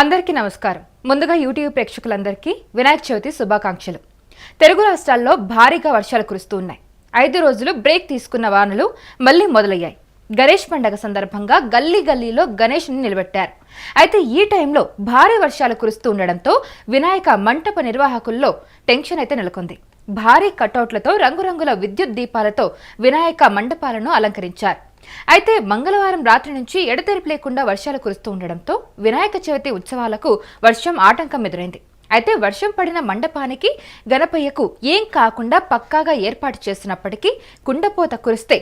అందరికీ నమస్కారం. ముందుగా యూట్యూబ్ ప్రేక్షకులందరికీ వినాయక చవితి శుభాకాంక్షలు. తెలుగు రాష్ట్రాల్లో భారీగా వర్షాలు కురుస్తూ ఉన్నాయి. ఐదు రోజులు బ్రేక్ తీసుకున్న వానలు మళ్ళీ మొదలయ్యాయి. గణేష్ పండగ సందర్భంగా గల్లీ గల్లీలో గణేష్ని నిలబెట్టారు. అయితే ఈ టైంలో భారీ వర్షాలు కురుస్తూ ఉండడంతో వినాయక మంటప నిర్వాహకుల్లో టెన్షన్ అయితే నెలకొంది. భారీ కటౌట్లతో రంగురంగుల విద్యుత్ దీపాలతో వినాయక మండపాలను అలంకరించారు. అయితే మంగళవారం రాత్రి నుంచి ఎడతెరిపి లేకుండా వర్షాలు కురుస్తూ ఉండడంతో వినాయక చవితి ఉత్సవాలకు వర్షం ఆటంకం ఎదురైంది. అయితే వర్షం పడిన మండపానికి గణపయ్యకు ఏం కాకుండా పక్కాగా ఏర్పాటు చేసినప్పటికీ కుండపోత కురిస్తే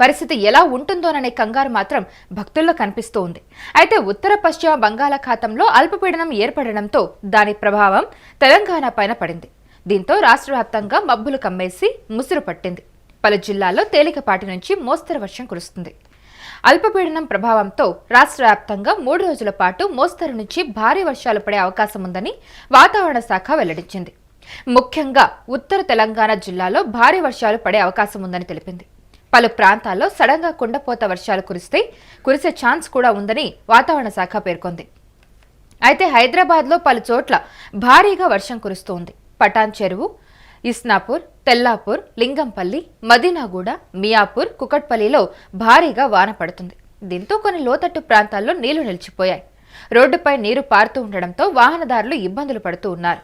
పరిస్థితి ఎలా ఉంటుందోననే కంగారు మాత్రం భక్తుల్లో కనిపిస్తూ ఉంది అయితే ఉత్తర పశ్చిమ బంగాళాఖాతంలో అల్పపీడనం ఏర్పడడంతో దాని ప్రభావం తెలంగాణ పైన పడింది. దీంతో రాష్ట్ర వ్యాప్తంగా మబ్బులు కమ్మేసి ముసురు పట్టింది. పలు జిల్లాల్లో తేలికపాటి నుంచి మోస్తరు వర్షం కురుస్తుంది. అల్పపీడనం ప్రభావంతో రాష్ట్ర వ్యాప్తంగా మూడు రోజుల పాటు మోస్తరు నుంచి భారీ వర్షాలు పడే అవకాశం ఉందని వాతావరణ శాఖ వెల్లడించింది. ముఖ్యంగా ఉత్తర తెలంగాణ జిల్లాలో భారీ వర్షాలు పడే అవకాశం ఉందని తెలిపింది. పలు ప్రాంతాల్లో సడన్గా కుండపోత వర్షాలు కురిస్తే కురిసే ఛాన్స్ కూడా ఉందని వాతావరణ శాఖ పేర్కొంది. అయితే హైదరాబాద్లో పలు చోట్ల భారీగా వర్షం కురుస్తోంది. పటాన్ చెరువు ఇస్నాపూర్ తెల్లాపూర్ లింగంపల్లి మదీనాగూడ మియాపూర్ కుకట్పల్లిలో భారీగా వాన పడుతుంది. దీంతో కొన్ని లోతట్టు ప్రాంతాల్లో నీళ్ళు నిలిచిపోయాయి. రోడ్డుపై నీరు పారుతూ ఉండడంతో వాహనదారులు ఇబ్బందులు పడుతూ ఉన్నారు.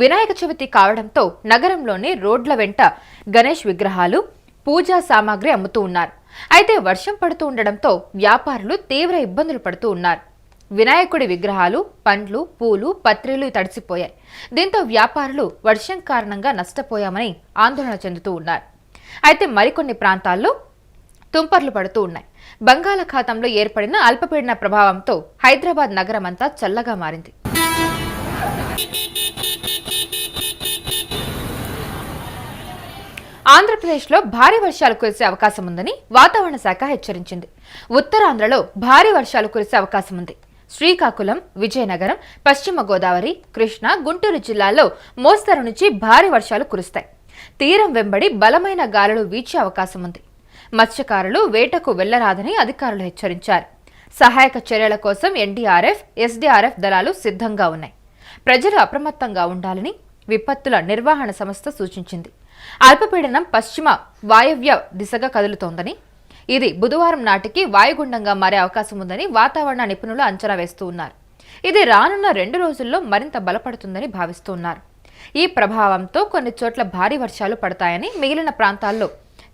వినాయక చవితి కావడంతో నగరంలోని రోడ్ల వెంట గణేష్ విగ్రహాలు పూజా సామాగ్రి అమ్ముతూ ఉన్నారు. అయితే వర్షం పడుతూ ఉండడంతో వ్యాపారులు తీవ్ర ఇబ్బందులు పడుతూ ఉన్నారు. వినాయకుడి విగ్రహాలు పండ్లు పూలు పత్రిలు తడిసిపోయాయి. దీంతో వ్యాపారులు వర్షం కారణంగా నష్టపోయామని ఆందోళన చెందుతూ ఉన్నారు. అయితే మరికొన్ని ప్రాంతాల్లో తుంపర్లు పడుతూ ఉన్నాయి. బంగాళాఖాతంలో ఏర్పడిన అల్పపీడన ప్రభావంతో హైదరాబాద్ నగరమంతా చల్లగా మారింది. ఆంధ్రప్రదేశ్లో భారీ వర్షాలు కురిసే అవకాశం ఉందని వాతావరణ శాఖ హెచ్చరించింది. ఉత్తరాంధ్రలో భారీ వర్షాలు కురిసే అవకాశం ఉంది. శ్రీకాకుళం విజయనగరం పశ్చిమ గోదావరి కృష్ణా గుంటూరు జిల్లాల్లో మోస్తరు నుంచి భారీ వర్షాలు కురుస్తాయి. తీరం వెంబడి బలమైన గాలులు వీచే అవకాశం ఉంది. మత్స్యకారులు వేటకు వెళ్ళరాదని అధికారులు హెచ్చరించారు. సహాయక చర్యల కోసం ఎన్డీఆర్ఎఫ్ ఎస్డీఆర్ఎఫ్ దళాలు సిద్ధంగా ఉన్నాయి. ప్రజలు అప్రమత్తంగా ఉండాలని విపత్తుల నిర్వహణ సంస్థ సూచించింది. అల్పపీడనం పశ్చిమ వాయవ్య దిశగా కదులుతోందని ఇది బుధవారం నాటికి వాయుగుండంగా మారే అవకాశం ఉందని వాతావరణ నిపుణులు అంచనా వేస్తూ ఉన్నారు. ఇది రానున్న రెండు రోజుల్లో మరింత బలపడుతుందని భావిస్తున్నారు. ఈ ప్రభావంతో కొన్ని చోట్ల భారీ వర్షాలు పడతాయని మిగిలిన ప్రాంతాల్లో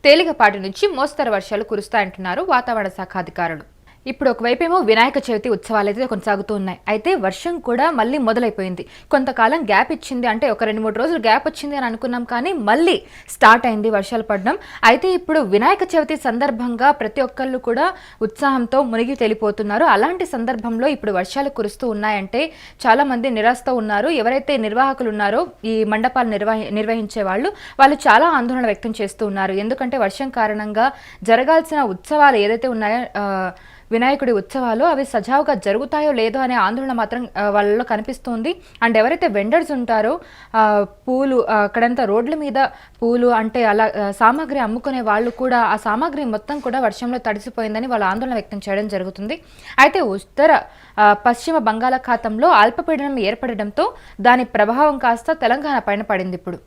తేలికపాటి నుంచి మోస్తరు వర్షాలు కురుస్తాయంటున్నారు వాతావరణ శాఖ అధికారులు. ఇప్పుడు ఒకవైపేమో వినాయక చవితి ఉత్సవాలు అయితే కొనసాగుతూ ఉన్నాయి అయితే వర్షం కూడా మళ్ళీ మొదలైపోయింది. కొంతకాలం గ్యాప్ ఇచ్చింది. అంటే ఒక రెండు మూడు రోజులు గ్యాప్ వచ్చింది అని అనుకున్నాం కానీ మళ్ళీ స్టార్ట్ అయింది వర్షాలు పడడం. అయితే ఇప్పుడు వినాయక చవితి సందర్భంగా ప్రతి ఒక్కళ్ళు కూడా ఉత్సాహంతో మునిగి తేలిపోతున్నారు. అలాంటి సందర్భంలో ఇప్పుడు వర్షాలు కురుస్తూ ఉన్నాయంటే చాలామంది నిరాశతో ఉన్నారు. ఎవరైతే నిర్వాహకులు ఉన్నారో ఈ మండపాలు నిర్వహి నిర్వహించే వాళ్ళు వాళ్ళు చాలా ఆందోళన వ్యక్తం చేస్తూ ఉన్నారు. ఎందుకంటే వర్షం కారణంగా జరగాల్సిన ఉత్సవాలు ఏదైతే ఉన్నాయో వినాయకుడి ఉత్సవాలు అవి సజావుగా జరుగుతాయో లేదో అనే ఆందోళన మాత్రం వాళ్ళలో కనిపిస్తుంది. అండ్ ఎవరైతే వెండర్స్ ఉంటారో పూలు అక్కడంతా రోడ్ల మీద పూలు అంటే అలా సామాగ్రి అమ్ముకునే వాళ్ళు కూడా ఆ సామాగ్రి మొత్తం కూడా వర్షంలో తడిసిపోయిందని వాళ్ళ ఆందోళన వ్యక్తం చేయడం జరుగుతుంది. అయితే ఉత్తర పశ్చిమ బంగాళాఖాతంలో అల్పపీడనం ఏర్పడడంతో దాని ప్రభావం కాస్త తెలంగాణ పైన పడింది ఇప్పుడు.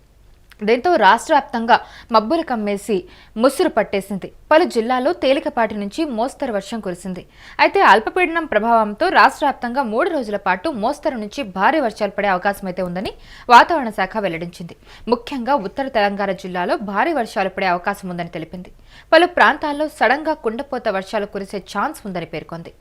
దీంతో రాష్ట్ర వ్యాప్తంగా మబ్బులు కమ్మేసి ముసురు పట్టేసింది. పలు జిల్లాల్లో తేలికపాటి నుంచి మోస్తరు వర్షం కురిసింది. అయితే అల్పపీడనం ప్రభావంతో రాష్ట్ర వ్యాప్తంగా మూడు రోజుల పాటు మోస్తరు నుంచి భారీ వర్షాలు పడే అవకాశం అయితే ఉందని వాతావరణ శాఖ వెల్లడించింది. ముఖ్యంగా ఉత్తర తెలంగాణ జిల్లాలో భారీ వర్షాలు పడే అవకాశం ఉందని తెలిపింది. పలు ప్రాంతాల్లో సడన్గా కుండపోత వర్షాలు కురిసే ఛాన్స్ ఉందని పేర్కొంది.